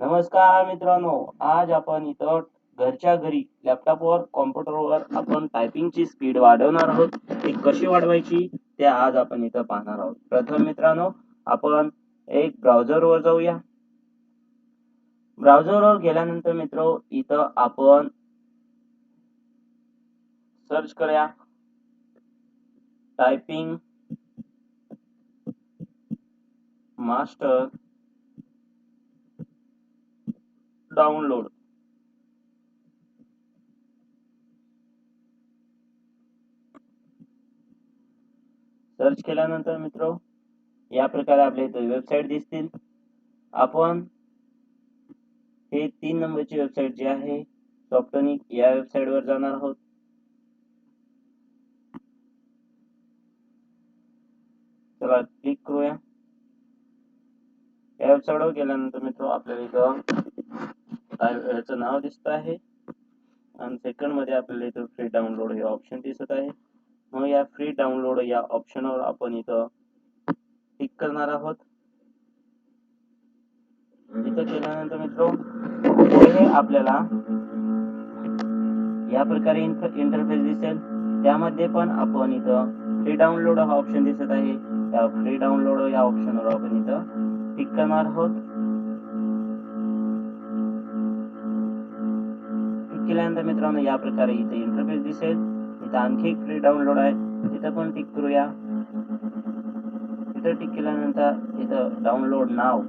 नमस्कार मित्रांनो आज आपण इथं घरच्या घरी लॅपटॉपवर कॉम्प्युटरवर आपण टायपिंगची स्पीड वाढवणार आहोत. ती कशी वाढवायची ते आज आपण इथं पाहणार आहोत. प्रथम मित्रांनो आपण एक ब्राउझरवर जाऊया. ब्राउझरवर गेल्यानंतर मित्र इथं आपण सर्च करूया. Typing master download. सर्च केल्यानंतर मित्र या प्रकारे आपल्या इथे वेबसाईट दिसतील. आपण हे तीन नंबरची वेबसाईट जी आहे सॉफ्टनिक या वेबसाईट वर जाणार आहोत. चला क्लिक करूया. या वेबसाईट वर गेल्यानंतर मित्र आपल्याला इथं याचं नाव दिसत आहे. आणि सेकंडमध्ये आपल्याला इथं फ्री डाउनलोड हे ऑप्शन दिसत आहे. मग या फ्री डाउनलोड या ऑप्शनवर आपण इथं क्लिक करणार आहोत. इथं केल्यानंतर मित्र आपल्याला या प्रकारे इंटरफेस दिसेल. त्यामध्ये पण आपण इथं फ्री डाउनलोड हा ऑप्शन दिसत आहे. त्या फ्री डाउनलोड या ऑप्शनवर आपण इथं क्लिक करणार आहोत. केल्यानंतर मित्रांनो या प्रकारे इथे इंटरफेस दिसेल इथं आणखी एक फ्री डाउनलोड आहे तिथं पण टिक करूया? तिथं टिक केल्यानंतर इथं डाउनलोड नाव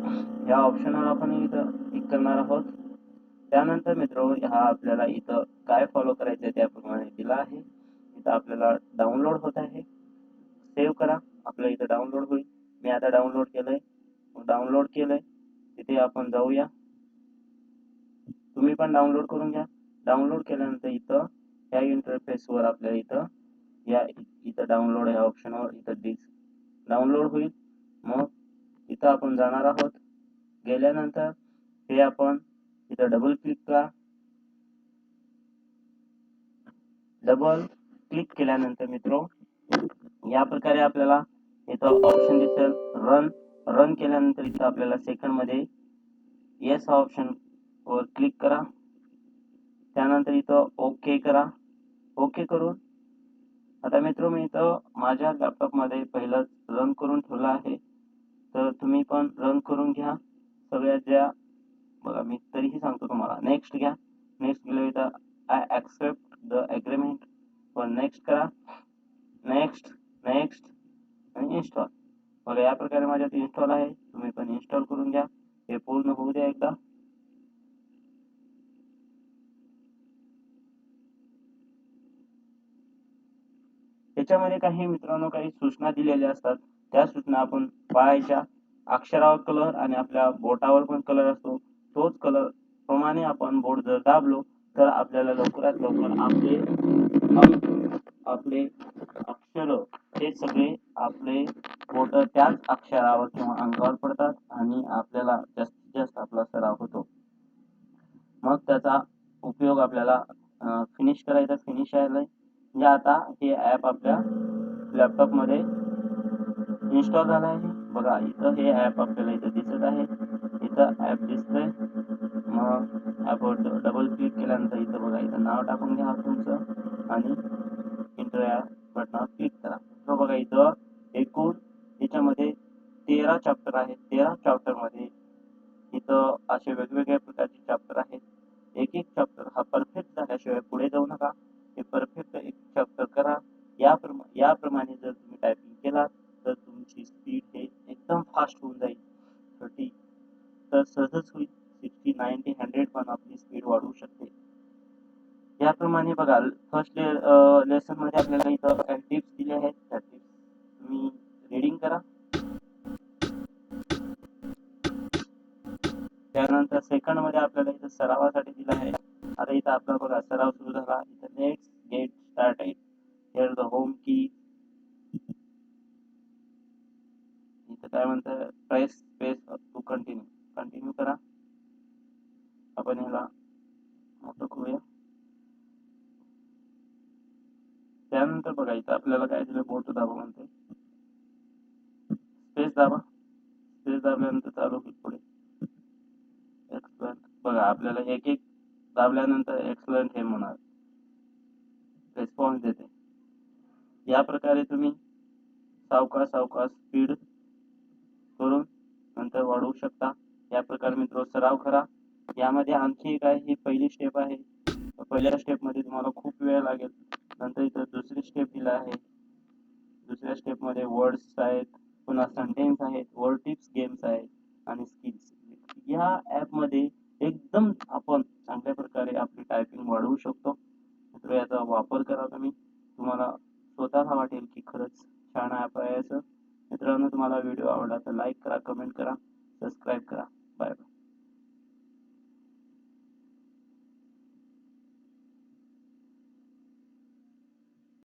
या ऑप्शनवर आपण इथं क्लिक करणार आहोत त्यानंतर मित्र हा आपल्याला इथं काय फॉलो करायचं त्याप्रमाणे दिला आहे। इथं आपल्याला डाउनलोड होत आहे। सेव्ह करा, आपलं इथं डाउनलोड होईल। मी आता डाउनलोड केलंय। डाउनलोड केलंय, तिथे आपण जाऊया। तुम्ही पण डाउनलोड करून घ्या। डाउनलोड केल्यानंतर इथं या इंटरफेस वर आपल्याला इथं या इथं डाउनलोड या ऑप्शनवर इथं डिस्क डाउनलोड होईल. मग इथं आपण जाणार आहोत. गेल्यानंतर हे आपण इथं डबल क्लिक करा. डबल क्लिक केल्यानंतर मित्र या प्रकारे आपल्याला इथं ऑप्शन दिसेल. रन रन केल्यानंतर इथं आपल्याला सेकंडमध्ये येस हा ऑप्शन वर क्लिक करा. त्यानंतर इथं ओके करा. ओके करून आता मित्र, मी इथं माझ्या लॅपटॉप मध्ये पहिलं रन करून ठेवलं आहे. तर तुम्ही पण रन करून घ्या. सगळ्या ज्या, बघा, मी तरीही सांगतो तुम्हाला नेक्स्ट घ्या. नेक्स्ट गेलं इथं आय ऍक्सेप्ट द अग्रीमेंट वर नेक्स्ट करा. नेक्स्ट नेक्स्ट आणि इन्स्टॉल बघा, या प्रकारे माझ्यात इन्स्टॉल आहे. तुम्ही पण इन्स्टॉल करून घ्या. हे पूर्ण होऊ द्या एकदा. त्याच्यामध्ये काही मित्रांनो काही सूचना दिलेल्या असतात. त्या सूचना आपण पाळायच्या. अक्षरावर कलर आणि आपल्या बोटावर पण कलर असतो. तोच कलर प्रमाणे आपण बोट जर दाबलो तर आपल्याला लवकरात लवकर आपले आपले अक्षर हे सगळे आपले बोट त्याच अक्षरावर किंवा अंगावर पडतात आणि आपल्याला जास्तीत जास्त आपला सराव होतो. मग त्याचा उपयोग आपल्याला फिनिश करायचा फिनिश आहे म्हणजे आता हे ॲप आपल्या लॅपटॉपमध्ये इन्स्टॉल झालं आहे. बघा इथं हे ॲप आपल्याला इथं दिसत आहे. इथं ॲप दिसतंय. मग ॲपवर डबल क्लिक केल्यानंतर इथं बघा इथं नाव टाकून घ्या तुमचं आणि इंटर या बटनावर क्लिक करा. तर बघा इथं एकूण याच्यामध्ये तेरा चॅप्टर आहे. तेरा चॅप्टरमध्ये इथं असे वेगवेगळ्या प्रकारचे चॅप्टर आहेत. एक एक चॅप्टर हा परफेक्ट झाल्याशिवाय पुढे जाऊ नका. थर्टी तर सहजच होईल. सिक्स्टी नाईन्टी हंड्रेड पण आपली स्पीड वाढवू शकते. याप्रमाणे बघा फर्स्ट लेसनमध्ये आपल्याला इथं टिप्स दिले आहेत. त्या टिप्स तुम्ही रीडिंग करा. त्यानंतर सेकंडमध्ये आपल्याला इथं सरावासाठी दिलं आहे. आता इथं आपला बघा सराव सुरू झाला. इथं नेक्स्ट गेट स्टार्ट आहे हेअर द होम की इथं काय म्हणतं press space to continue continue करा आपण याला मोठं करूया. त्यानंतर बघा इथं आपल्याला काय दिलं? बोट दाबा म्हणते. स्पेस दाबा. स्पेस दाबल्यानंतर चालू की पुढे. एक्सलंट बघा आपल्याला एक एक दाबल्यानंतर एक्सलंट हे म्हणणार रिस्पॉन्स देते. या प्रकारे तुम्ही सावकाश सावकाश स्पीड करून नंतर वाढवू शकता. या प्रकारे मित्र सराव करा. यामध्ये आणखी एक आहे ही पहिली स्टेप आहे. पहिल्या स्टेपमध्ये तुम्हाला खूप वेळ लागेल. नंतर इथं दुसरी स्टेप दिला आहे. दुसऱ्या स्टेपमध्ये वर्ड्स आहेत पुन्हा सेंटेन्स आहेत वर्ड टिप्स गेम्स आहेत आणि स्किल्स या ऍपमध्ये एकदम आपण चांगल्या प्रकारे आपली टायपिंग वाढवू शकतो. मित्र याचा वापर करा तुम्ही. तुम्हाला स्वतःला वाटेल की खरंच छान ॲप आहे असं. मित्रांनो तुम्हाला व्हिडिओ आवडला तर लाईक करा कमेंट करा सबस्क्राईब करा. Bye bye